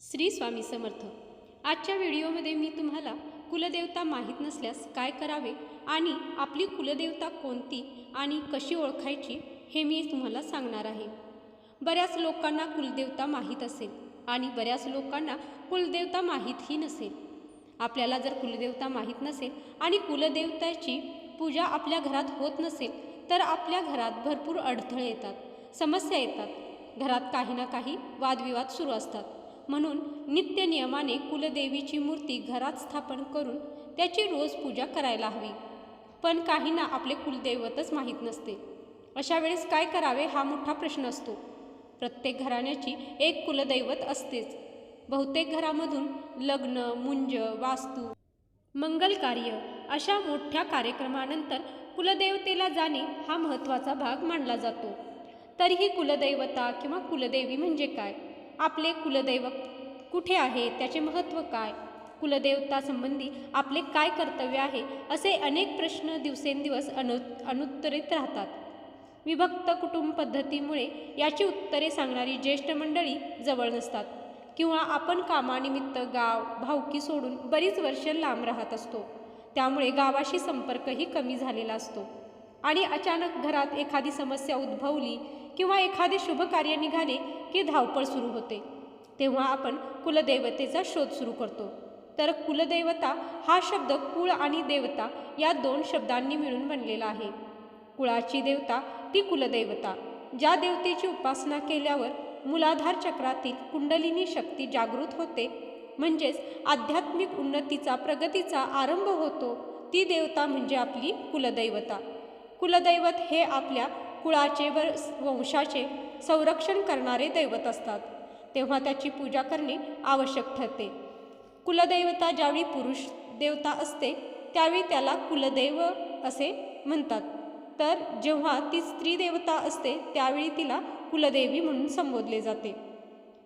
श्री स्वामी समर्थ. आजच्या व्हिडिओमध्ये मी तुम्हाला कुलदेवता माहीत नसल्यास काय करावे आणि आपली कुलदेवता कोणती आणि कशी ओळखायची हे मी तुम्हाला सांगणार आहे. बऱ्याच लोकांना कुलदेवता माहीत असेल आणि बऱ्याच लोकांना कुलदेवता माहीतही नसेल. आपल्याला जर कुलदेवता माहीत नसेल आणि कुलदेवताची पूजा आपल्या घरात होत नसेल तर आपल्या घरात भरपूर अडथळे येतात समस्या येतात. घरात काही ना काही वादविवाद सुरू असतात. म्हणून नित्य नियमाने कुलदेवीची मूर्ती घरात स्थापन करून त्याची रोज पूजा करायला हवी. पण काहींना आपले कुलदैवतच माहीत नसते. अशा वेळेस काय करावे हा मोठा प्रश्न असतो. प्रत्येक घराण्याची एक कुलदैवत असतेच. बहुतेक घरामधून लग्न मुंज वास्तू मंगल कार्य अशा मोठ्या कार्यक्रमानंतर कुलदेवतेला जाणे हा महत्त्वाचा भाग मानला जातो. तरीही कुलदैवता किंवा कुलदेवी म्हणजे काय? आपले कुलदैवत कुठे आहे? त्याचे महत्त्व काय? कुलदेवतासंबंधी आपले काय कर्तव्य आहे? असे अनेक प्रश्न दिवसेंदिवस अनु अनुत्तरित राहतात. विभक्त कुटुंब पद्धतीमुळे याची उत्तरे सांगणारी ज्येष्ठ मंडळी जवळ नसतात किंवा आपण कामानिमित्त गाव भावकी सोडून बरीच वर्ष लांब राहत असतो. त्यामुळे गावाशी संपर्कही कमी झालेला असतो. आणि अचानक घरात एखादी समस्या उद्भवली किंवा एखादे शुभ कार्य निघाले की धावपळ सुरू होते तेव्हा आपण कुलदेवतेचा शोध सुरू करतो. तर कुलदेवता हा शब्द कुळ आणि देवता या दोन शब्दांनी मिळून बनलेला आहे. कुळाची देवता ती कुलदेवता ज्या देवतेची उपासना केल्यावर मूलाधार चक्रातील कुंडलिनी शक्ती जागृत होते म्हणजेच आध्यात्मिक उन्नतीचा प्रगतीचा आरंभ होतो ती देवता म्हणजे आपली कुलदैवता. कुलदैवत हे आपल्या कुळाचे व वंशाचे संरक्षण करणारे दैवत असतात. तेव्हा त्याची पूजा करणे आवश्यक ठरते. कुलदैवता ज्यावेळी पुरुष देवता असते त्यावेळी त्याला कुलदैव असे म्हणतात. तर जेव्हा ती स्त्री देवता असते त्यावेळी तिला कुलदेवी म्हणून संबोधले जाते.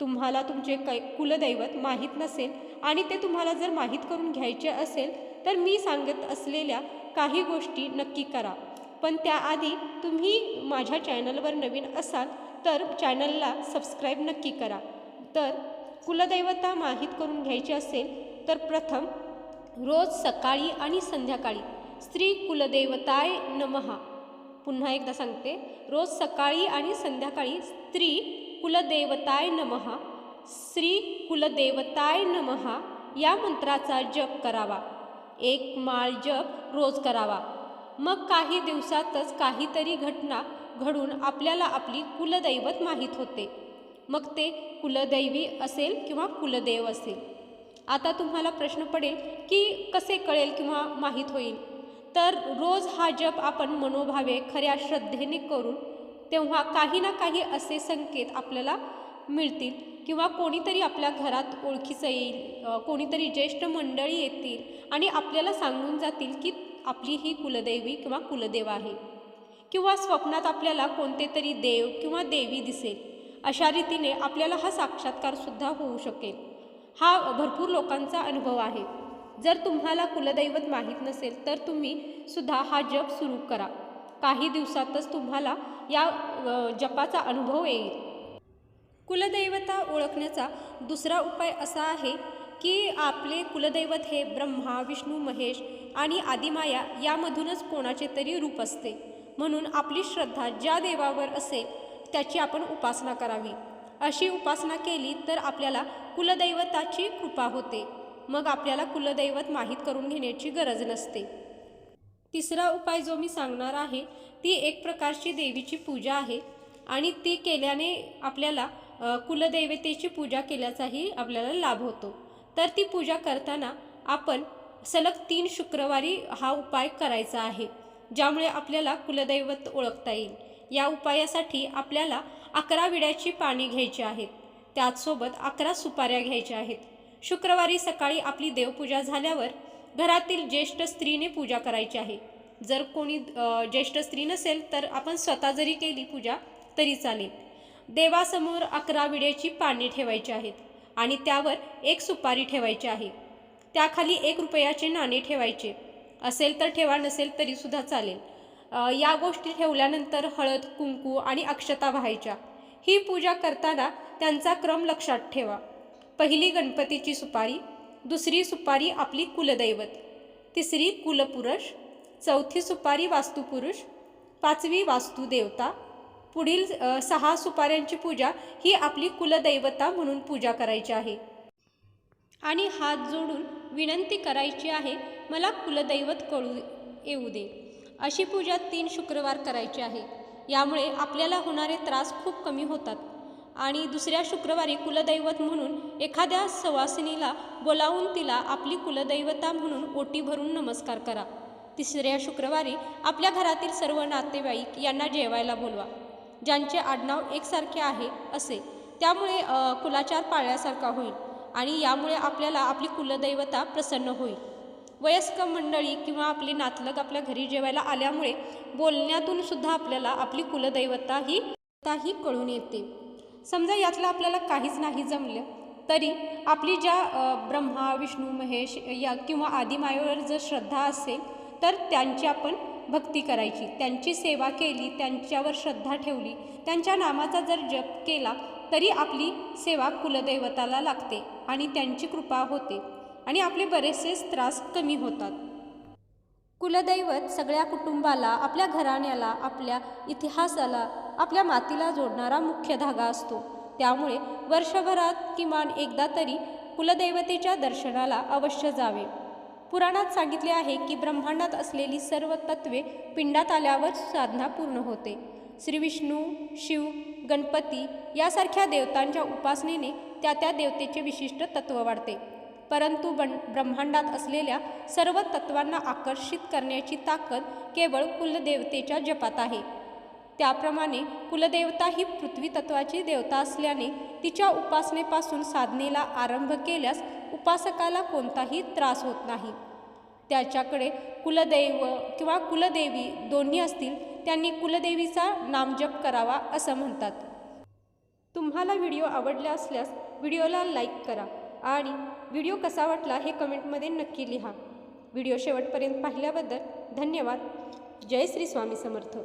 तुम्हाला तुमचे कै कुलदैवत माहीत नसेल आणि ते तुम्हाला जर माहीत करून घ्यायचे असेल तर मी सांगत असलेल्या काही गोष्टी नक्की करा. पण त्याआधी तुम्ही माझ्या चॅनलवर नवीन असाल तर चॅनलला सबस्क्राईब नक्की करा. तर कुलदैवता माहीत करून घ्यायची असेल तर प्रथम रोज सकाळी आणि संध्याकाळी स्त्री कुलदेवताय नमहा पुन्हा एकदा सांगते. रोज सकाळी आणि संध्याकाळी स्त्री कुलदेवताय नमहा श्री कुलदेवताय नमहा या मंत्राचा जप करावा. एक माळ जप रोज करावा. मग काही दिवसातच काहीतरी घटना घडून आपल्याला आपली कुलदैवत माहीत होते. मग ते कुलदैवी असेल किंवा कुलदेव असेल. आता तुम्हाला प्रश्न पडेल की कसे कळेल किंवा माहीत होईल? तर रोज हा जप आपण मनोभावे खऱ्या श्रद्धेने करून तेव्हा काही ना काही असे संकेत आपल्याला मिळतील किंवा कोणीतरी आपल्या घरात ओळखीचं येईल कोणीतरी ज्येष्ठ मंडळी येतील आणि आपल्याला सांगून जातील की आपली ही कुलदैवी किंवा कुलदेव आहे. किंवा स्वप्नात आपल्याला कोणते तरी देव किंवा देवी दिसेल अशा रीतीने आपल्याला हा साक्षात्कारसुद्धा होऊ शकेल. हा भरपूर लोकांचा अनुभव आहे. जर तुम्हाला कुलदैवत माहीत नसेल तर तुम्ही सुद्धा हा जप सुरू करा. काही दिवसातच तुम्हाला या जपाचा अनुभव येईल. कुलदैवता ओळखण्याचा दुसरा उपाय असा आहे की आपले कुलदैवत हे ब्रह्मा विष्णू महेश आणि आदिमाया यामधूनच कोणाचे तरी रूप असते. म्हणून आपली श्रद्धा ज्या देवावर असेल त्याची आपण उपासना करावी. अशी उपासना केली तर आपल्याला कुलदैवताची कृपा होते. मग आपल्याला कुलदैवत माहीत करून घेण्याची गरज नसते. तिसरा उपाय जो मी सांगणार आहे ती एक प्रकारची देवीची पूजा आहे आणि ती केल्याने आपल्याला कुलदैवतेची पूजा केल्याचाही आपल्याला लाभ होतो. तर ती पूजा करताना आपण सलग तीन शुक्रवारी हा उपाय करायचा आहे ज्यामुळे आपल्याला कुलदैवत ओळखता येईल. या उपायासाठी आपल्याला अकरा विड्याची पाणी घ्यायची आहेत. त्याचसोबत अकरा सुपाऱ्या घ्यायच्या आहेत. शुक्रवारी सकाळी आपली देवपूजा झाल्यावर घरातील ज्येष्ठ स्त्रीने पूजा करायची आहे. जर कोणी ज्येष्ठ स्त्री नसेल तर आपण स्वतः जरी केली पूजा तरी चालेल. देवासमोर अकरा विड्याची पाणी ठेवायची आहेत. आणि त्यावर एक सुपारी ठेवायची आहे. त्याखाली एक रुपयाचे नाणे ठेवायचे. असेल तर ठेवा नसेल तरीसुद्धा चालेल. या गोष्टी ठेवल्यानंतर हळद कुंकू आणि अक्षता व्हायच्या. ही पूजा करताना त्यांचा क्रम लक्षात ठेवा. पहिली गणपतीची सुपारी दुसरी सुपारी आपली कुलदैवत तिसरी कुलपुरुष चौथी सुपारी वास्तुपुरुष पाचवी वास्तुदेवता पुढील सहा सुपाऱ्यांची पूजा ही आपली कुलदैवता म्हणून पूजा करायची आहे. आणि हात जोडून विनंती करायची आहे मला कुलदैवत कळू येऊ दे. अशी पूजा तीन शुक्रवार करायची आहे. यामुळे आपल्याला होणारे त्रास खूप कमी होतात. आणि दुसऱ्या शुक्रवारी कुलदैवत म्हणून एखाद्या सवासिनीला बोलावून तिला आपली कुलदैवता म्हणून ओटी भरून नमस्कार करा. तिसऱ्या शुक्रवारी आपल्या घरातील सर्व नातेवाईक यांना जेवायला बोलवा. ज्यांचे आडनाव एकसारखे आहे असे. त्यामुळे कुलाचार पाळल्यासारखा होईल आणि यामुळे आपल्याला आपली कुलदैवता प्रसन्न होईल. वयस्क मंडळी किंवा आपले नातलग आपल्या घरी जेवायला आल्यामुळे बोलण्यातून सुद्धा आपल्याला आपली कुलदैवता ही ही कळून येते. समजा यातलं आपल्याला काहीच नाही जमलं तरी आपली ज्या ब्रह्मा विष्णू महेश या किंवा आदिमायावर जर श्रद्धा असेल तर त्यांची आपण भक्ती करायची. त्यांची सेवा केली त्यांच्यावर श्रद्धा ठेवली. त्यांच्या नामाचा जर जप केला तरी आपली सेवा कुलदैवताला लागते आणि त्यांची कृपा होते आणि आपले बरेचसे त्रास कमी होतात. कुलदैवत सगळ्या कुटुंबाला आपल्या घराण्याला आपल्या इतिहासाला आपल्या मातीला जोडणारा मुख्य धागा असतो. त्यामुळे वर्षभरात किमान एकदा तरी कुलदैवतेच्या दर्शनाला अवश्य जावे. पुराणात सांगितले आहे की ब्रह्मांडात असलेली सर्व तत्वे पिंडात आल्यावर साधना पूर्ण होते. श्री विष्णू शिव गणपती यासारख्या देवतांच्या उपासनेने त्या त्या देवतेचे विशिष्ट तत्व वाढते. परंतु बन ब्रह्मांडात असलेल्या सर्व तत्वांना आकर्षित करण्याची ताकद केवळ कुलदेवतेच्या जपात आहे. त्याप्रमाणे कुलदेवता ही पृथ्वी तत्वाची देवता असल्याने तिच्या उपासनेपासून साधनेला आरंभ केल्यास उपासकाला कोणताही त्रास होत नाही. त्याच्याकडे कुलदैव किंवा कुलदेवी दोन्ही असतील त्यांनी कुलदेवीचा नामजप करावा असं म्हणतात. तुम्हाला व्हिडिओ आवडला असल्यास व्हिडिओला लाईक करा आणि व्हिडिओ कसा वाटला हे कमेंटमध्ये नक्की लिहा. व्हिडिओ शेवटपर्यंत पाहिल्याबद्दल धन्यवाद. जय श्री स्वामी समर्थ.